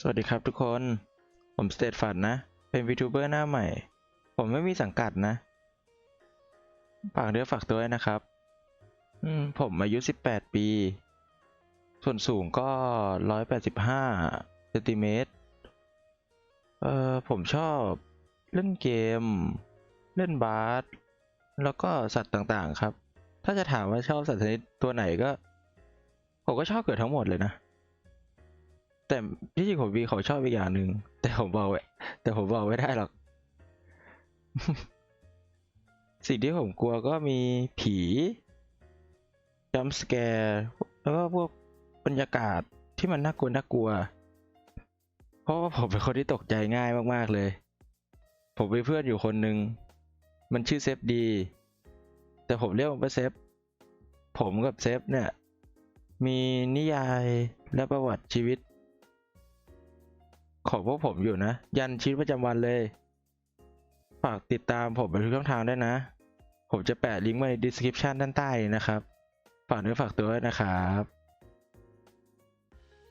สวัสดีครับทุกคน ผมสเตทฟัดนะ เป็นวีทูเบอร์หน้าใหม่ ผมไม่มีสังกัดนะ ฝากเนื้อฝากตัวนะครับมผมอายุ 18 ปี ส่วนสูงก็ 185เซนติเมตร เอ่อ ผมชอบเล่นเกม เล่นบาส แล้วก็สัตว์ต่างๆครับ ถ้าจะถามว่าชอบสัตว์ชนิดตัวไหนก็ ผมก็ชอบเกือบทั้งหมดเลยนะ แต่ที่จริงผมมีเขาชอบอีกอย่างหนึ่งแต่ผมบอกไว้แต่ผมบอกไม่ได้หรอก สิ่งที่ผมกลัวก็มีผีจัมสแกร์แล้วก็พวกบรรยากาศที่มันน่ากลัวน่ากลัว เพราะว่าผมเป็นคนที่ตกใจง่ายมากๆเลย ผมมีเพื่อนอยู่คนหนึ่งมันชื่อเซฟดี แต่ผมเรียกมันว่าเซฟ ผมกับเซฟเนี่ย มีนิยายและประวัติชีวิต ของพวกผมอยู่นะ ยันชีวิตประจำวันเลย ฝากติดตามผมไปทุกช่องทางด้วยนะ ผมจะแปะลิงก์ไว้ใน description ด้านใต้นะครับ ฝากเนื้อฝากตัวนะครับ